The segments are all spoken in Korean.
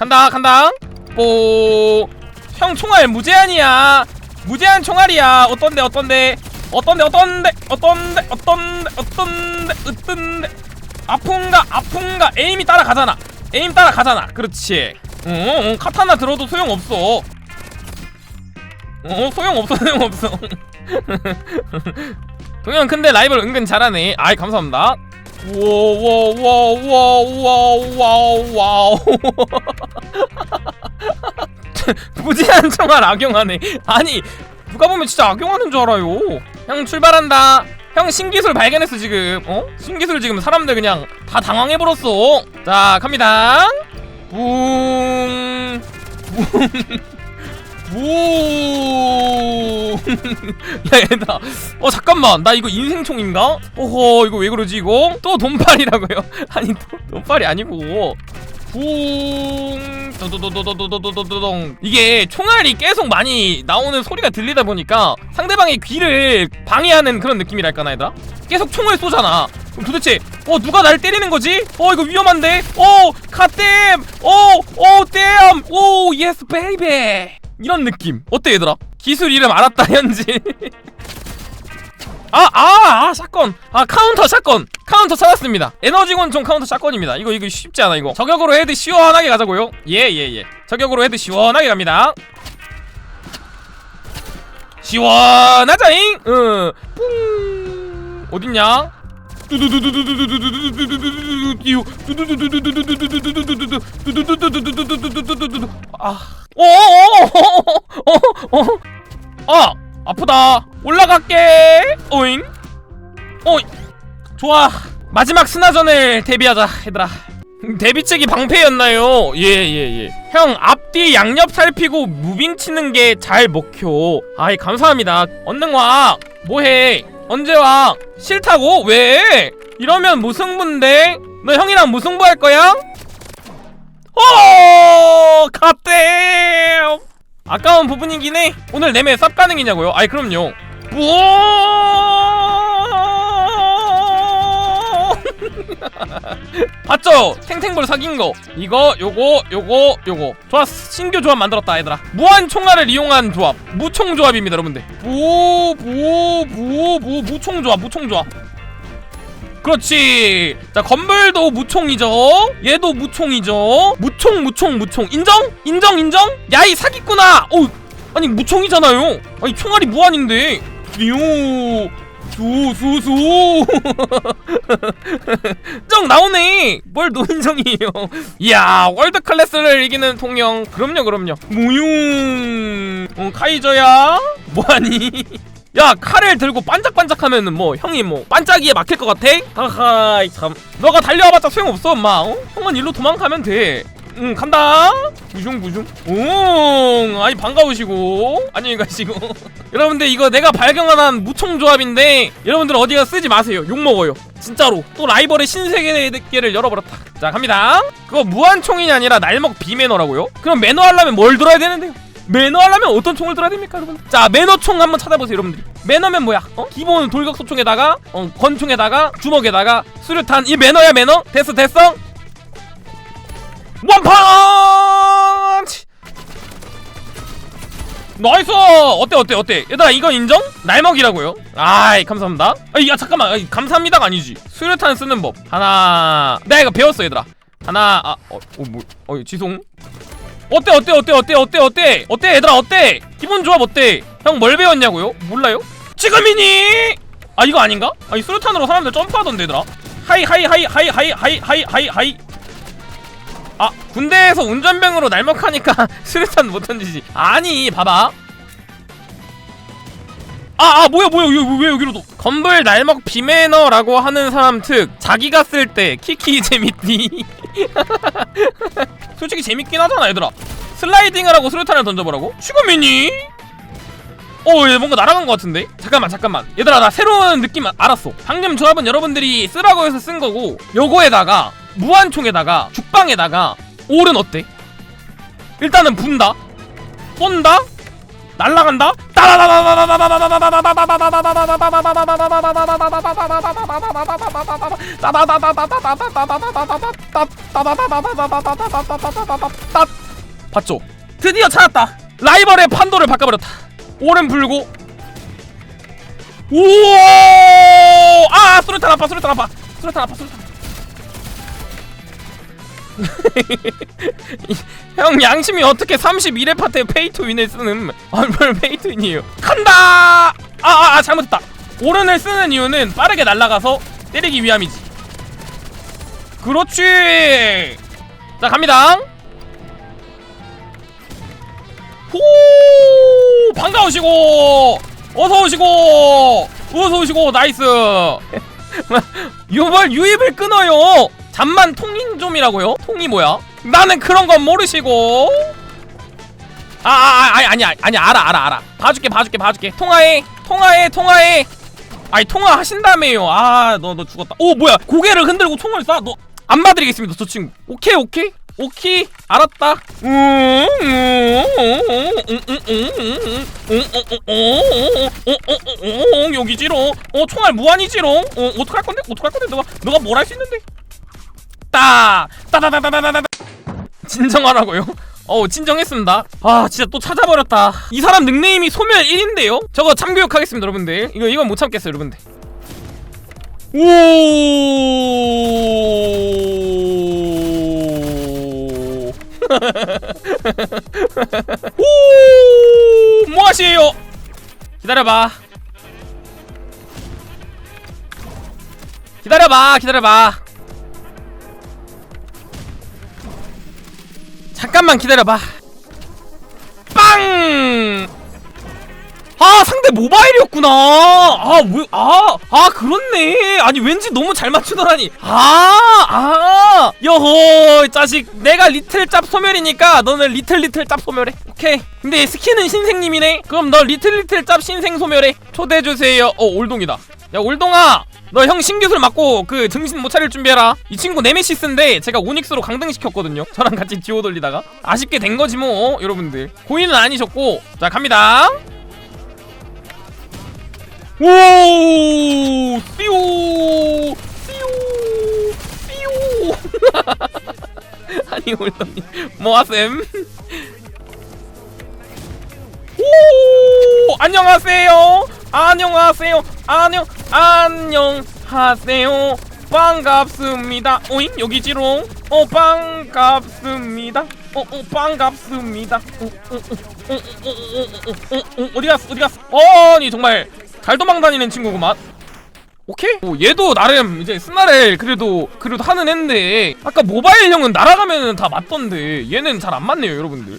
간다 간다. 뽀형 총알 무제한이야. 무제한 총알이야. 어떤데 어떤데? 어떤데 어떤데? 어떤데 어떤데 어떤데? 어떤데. 아픈가 아픈가? 에임이 따라가잖아. 에임 따라가잖아. 그렇지. 응, 응 카타나 들어도 소용없어. 어 소용없어 소용없어. 동현 근데 라이벌 은근 잘하네. 아이 감사합니다 와와와와와와와우 무제한 총알 악용하네 아니 누가 보면 진짜 악용하는 줄 알아요 형 출발한다 형 신기술 발견했어 지금 어? 신기술 지금 사람들 그냥 다 당황해버렸어 자 갑니다 붕 붕. 야 얘들아. 어 잠깐만. 나 이거 인생총인가? 어허 이거 왜 그러지 이거? 또 돈팔이라고요? 아니 또 돈팔이 아니고. 붕. 도도도도도도도도도동. 이게 총알이 계속 많이 나오는 소리가 들리다 보니까 상대방의 귀를 방해하는 그런 느낌이랄까나 얘들아? 계속 총을 쏘잖아. 그럼 도대체 어 누가 날 때리는 거지? 어 이거 위험한데? 어 갓댐! 어어 댐 오 예스 베이베 이런 느낌 어때 얘들아? 기술 이름 알았다 현지 아, 아, 아, 샷건. 아, 카운터 샷건. 카운터 찾았습니다. 에너지 권총 카운터 샷건입니다. 이거, 이거 쉽지 않아, 이거. 저격으로 헤드 시원하게 가자고요. 예, 예, 예. 저격으로 헤드 시원하게 갑니다. 시원하자잉! 응. 뿡. 어딨냐? 아, 어어어어어어어. 아 아프다. 올라갈게. 오잉. 어 좋아. 마지막 스나전을 데뷔하자 얘들아. 데뷔책이 방패였나요? 예 예 예. 형 앞뒤 양옆 살피고 무빙 치는 게 잘 먹혀. 아이 감사합니다. 언능 와. 뭐해? 언제 와? 싫다고? 왜? 이러면 무승부인데? 너 형이랑 무승부 할 거야 어 갓댐 아까운 부분이긴 해. 오늘 내매 쌉 가능이냐고요? 아이 그럼요. 우와! 봤죠? 탱탱볼 사귄 거. 이거, 요거, 요거, 요거. 좋았어. 신규 조합 만들었다, 얘들아. 무한 총알을 이용한 조합. 무총 조합입니다, 여러분들. 무, 무, 무, 무, 무총 조합, 무총 조합. 그렇지. 자, 건물도 무총이죠. 얘도 무총이죠. 무총, 무총, 무총. 인정? 인정, 인정? 야, 이 사기꾼아. 어, 아니 무총이잖아요. 아니 총알이 무한인데. 요. 수수수 인정 나오네 뭘 노인정이에요 이야 월드 클래스를 이기는 통영 그럼요 그럼요 무용 어, 카이저야 뭐하니 야 칼을 들고 반짝반짝하면은 뭐 형이 뭐 반짝이에 막힐 것 같아? 하하 참. 너가 달려와봤자 소용없어 엄마. 어? 형은 일로 도망가면 돼응 간다. 부슝부슝 오 아니 반가우시고. 안녕히 가시고. 여러분들 이거 내가 발견한 무총 조합인데 여러분들 어디가 쓰지 마세요. 욕먹어요. 진짜로. 또 라이벌의 신세계를 열어버렸다. 자 갑니다. 그거 무한총이 아니라 날먹 비매너라고요? 그럼 매너 하려면 뭘 들어야 되는데요? 매너 하려면 어떤 총을 들어야 됩니까 여러분? 자 매너 총 한번 찾아보세요 여러분들이 매너면 뭐야? 어? 기본 돌격소 총에다가 어, 권총에다가 주먹에다가 수류탄 이 매너야 매너? 됐어 됐어? 원펀치! 나이스! 어때 어때 어때? 얘들아 이거 인정? 날먹이라고요? 아이 감사합니다 아이 야 잠깐만 아이, 감사합니다가 아니지 수류탄 쓰는 법 하나 내가 이거 배웠어 얘들아 하나 아어뭐 어, 뭐, 어, 지송 어때 어때 어때 어때 어때 어때? 어때 얘들아 어때? 기본 조합 어때? 형 뭘 배웠냐고요? 몰라요? 지금이니? 아 이거 아닌가? 아이 수류탄으로 사람들 점프하던데 얘들아. 하이 하이 하이 하이 하이 하이 하이 하이 하이. 아 군대에서 운전병으로 날먹하니까 수류탄 못 던지지. 아니 봐봐. 아, 아 뭐야 뭐야 왜, 왜 여기로 도 건불 날먹 비매너라고 하는 사람 특 자기가 쓸 때 키키 재밌니 솔직히 재밌긴 하잖아 얘들아 슬라이딩을 하고 수류탄을 던져보라고? 지금이니? 어, 얘 뭔가 날아간 것 같은데? 잠깐만, 잠깐만. 얘들아, 나 새로운 느낌 아- 알았어. 방금 조합은 여러분들이 쓰라고 해서 쓴 거고, 요거에다가, 무한총에다가, 죽방에다가, 올은 어때? 일단은 분다. 쏜다? 날라간다? 봤죠? 드디어 찾았다. 라이벌의 판도를 바꿔버렸다. 오른 불고. 오! 아, 수류탄 아파, 수류탄 아파, 수류탄 아파, 수류탄. 형 양심이 어떻게 31회 파트에 페이투 윈을 쓰는 아뭘 페이투 윈이에요? 간다! 아 아 아, 잘못했다. 오른을 쓰는 이유는 빠르게 날아가서 때리기 위함이지. 그렇지! 자 갑니다. 호! 반가우시고! 어서 오시고! 어서 오시고! 나이스! 요발 유입을 끊어요 잠만 통인 좀이라고요? 통이 뭐야? 나는 그런 건 모르시고 아아 아, 아니 아니 아니 알아 알아 알아 봐줄게 봐줄게 봐줄게 통화해 통화해 통화해 아니 통화하신다며요 아 너 너 죽었다 오 뭐야 고개를 흔들고 총을 쏴 너 안 봐드리겠습니다 저 친구 오케이 오케이 오케이 알았다 여기지롱 어 총알 무한이지롱 어 어떡할 건데 어떡할 건데 너가 너가 뭘 할 수 있는데 따 따다다다다다다 진정하라고요? 어 진정했습니다 아 진짜 또 찾아버렸다 이 사람 닉네임이 소멸 1인데요? 저거 참교육하겠습니다 여러분들 이거 이건 못 참겠어요 여러분들 오 오, 뭐하시에요? 기다려봐. 기다려봐, 기다려봐. 잠깐만 기다려봐. 빵! 아 상대 모바일이었구나. 아 왜? 아, 아 그렇네. 아니 왠지 너무 잘 맞추더라니. 아, 아, 여호 자식. 내가 리틀 짭 소멸이니까 너는 리틀 리틀 짭 소멸해. 오케이. 근데 스킨은 신생님이네. 그럼 너 리틀 리틀 짭 신생 소멸해. 초대해 주세요. 어 올동이다. 야 올동아. 너 형 신기술 맞고 그 정신 못 차릴 준비해라. 이 친구 네메시스인데 제가 오닉스로 강등시켰거든요. 저랑 같이 듀오 돌리다가 아쉽게 된 거지 뭐 여러분들. 고인은 아니셨고 자 갑니다. 오! 띠오! 띠오! 띠오! 아니 올더니 뭐하셈? 오! 안녕하세요. 안녕하세요. 안녕 안녕 하세요. 반갑습니다. 오잉 여기지롱. 어 반갑습니다. 어, 어 반갑습니다. 어, 어, 어, 어, 어, 어, 어, 어, 어, 어디 갔어? 어디 갔어? 어, 아니 정말 잘 도망다니는 친구구만. 오케이? 오, 얘도 나름 이제 스나를 그래도 그래도 하는 앤데 아까 모바일형은 날아가면 다 맞던데 얘는 잘 안 맞네요 여러분들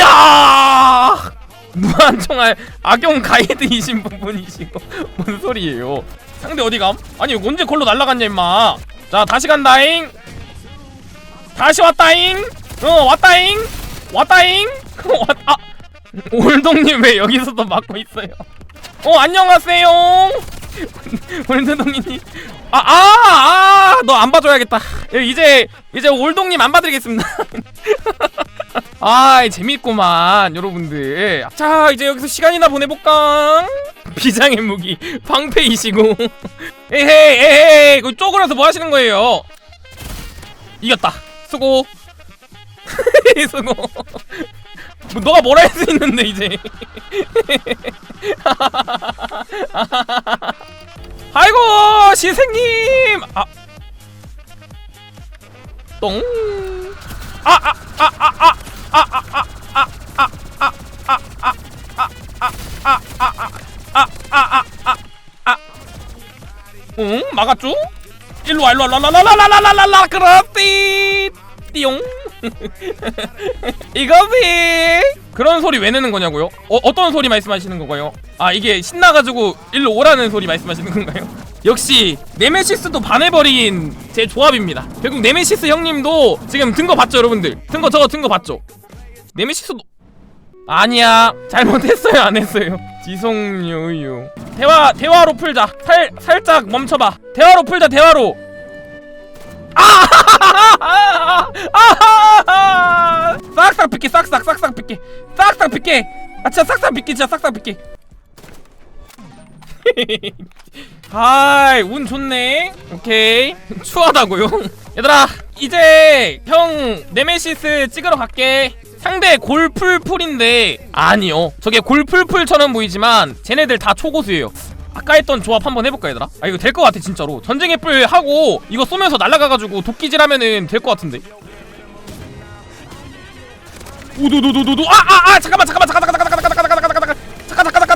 야! 무한정할 악용 가이드이신 분이시고 뭔 소리예요? 상대 어디 감? 아니 언제 걸로 날라갔냐 임마. 자 다시 간다잉. 다시 왔다잉. 어 왔다잉. 왔다잉. 왔 아. 올동님 왜 여기서도 막고 있어요? 어 안녕하세요. 올동님. 아아아너 안 봐줘야겠다. 이제 이제 올동님 안 봐드리겠습니다. 아 재밌구만 여러분들. 자 이제 여기서 시간이나 보내볼까? 비장의 무기 방패이시고. 에헤이 에헤이 그 쪼그려서 뭐 하시는 거예요? 이겼다. 수고. 수고. 뭐 너가 뭘할수 있는데 이제. 아이고 시생님! 아. 똥. 일로 와, 일로 와, 라라라라라라라라, 그렇지. 띠용. 이거지. 그런 소리 왜 내는 거냐고요? 어, 어떤 소리 말씀하시는 건가요? 아, 이게 신나가지고 일로 오라는 소리 말씀하시는 건가요? 역시 네메시스도 반해버린 제 조합입니다. 결국 네메시스 형님도 지금 든 거 봤죠, 여러분들? 든 거 저거 든 거 봤죠? 네메시스도 아니야 잘못했어요 안 했어요 지속요요 대화 대화로 풀자 살 살짝 멈춰봐 대화로 풀자 대화로 아! 싹싹 빗게 싹싹 싹싹 빗게 싹싹 빗게 아 진짜 싹싹 빗게 진짜 싹싹 빗게 아이 운 좋네. 오케이. 추하다고요? 얘들아 이제 형 네메시스 찍으러 갈게. 상대 골풀풀인데 아니요. 저게 골풀풀처럼 보이지만 쟤네들 다 초고수예요 아까 했던 조합 한번 해볼까 얘들아? 아 이거 될 것 같아 진짜로 전쟁의 뿔 하고 이거 쏘면서 날아가가지고 도끼질 하면은 될 것 같은데 오도도도도도 아아아 잠깐만 잠깐만 잠깐 잠깐 잠깐 잠깐 잠깐 잠깐 잠깐 잠깐 잠깐 잠깐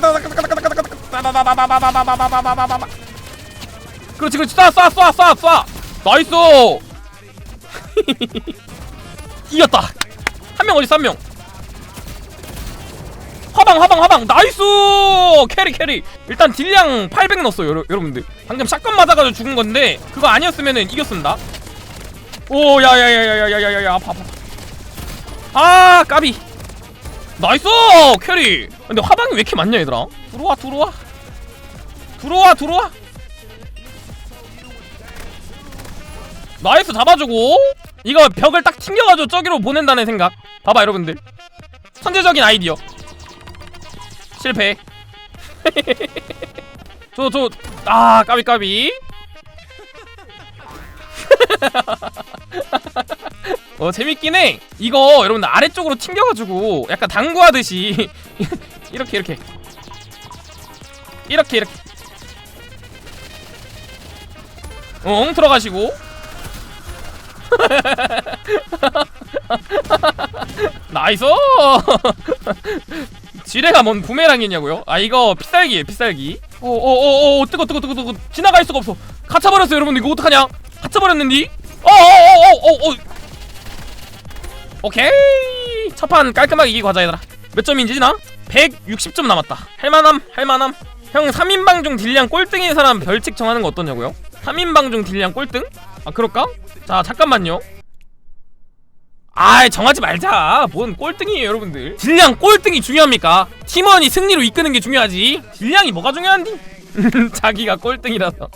잠깐 잠깐 잠깐 그렇지 그렇지 쏴쏴쏴쏴쏴 나이스 이겼다 한 명 어디 한명 화방 화방 화방. 나이스! 캐리 캐리. 일단 딜량 800 넣었어요 여러, 여러분들. 방금 샷건 맞아가지고 죽은 건데 그거 아니었으면은 이겼습니다. 오 야야야야야야야야 아파 아파. 아 까비. 나이스! 캐리. 근데 화방이 왜 이렇게 많냐 얘들아? 들어와 들어와. 들어와 들어와. 나이스 잡아주고. 이거 벽을 딱 튕겨가지고 저기로 보낸다는 생각. 봐봐 여러분들. 선제적인 아이디어 실패. 저 저 아 까비 까비. 어 재밌긴 해. 이거 여러분들 아래쪽으로 튕겨가지고 약간 당구하듯이 이렇게 이렇게. 이렇게 이렇게. 엉 들어가시고. 나이스 지뢰가 뭔 부메랑이냐고요? 아 이거 피살기예요 피살기. 오오오오 뜨거 뜨거 뜨거 뜨거. 지나갈 수가 없어. 갇혀버렸어 여러분. 이거 어떡하냐? 갇혀버렸는디 어어어어어 오케이. 첫판 깔끔하게 이기고 가자 얘들아. 몇 점인지 나? 160점 남았다. 할만함 할만함. 형 3인방 중 딜량 꼴등인 사람 별칙 정하는 거 어떠냐고요? 3인방 중 딜량 꼴등? 아 그럴까? 자 잠깐만요 아이 정하지 말자 뭔 꼴등이에요 여러분들 딜량 꼴등이 중요합니까? 팀원이 승리로 이끄는 게 중요하지 딜량이 뭐가 중요한디? 자기가 꼴등이라서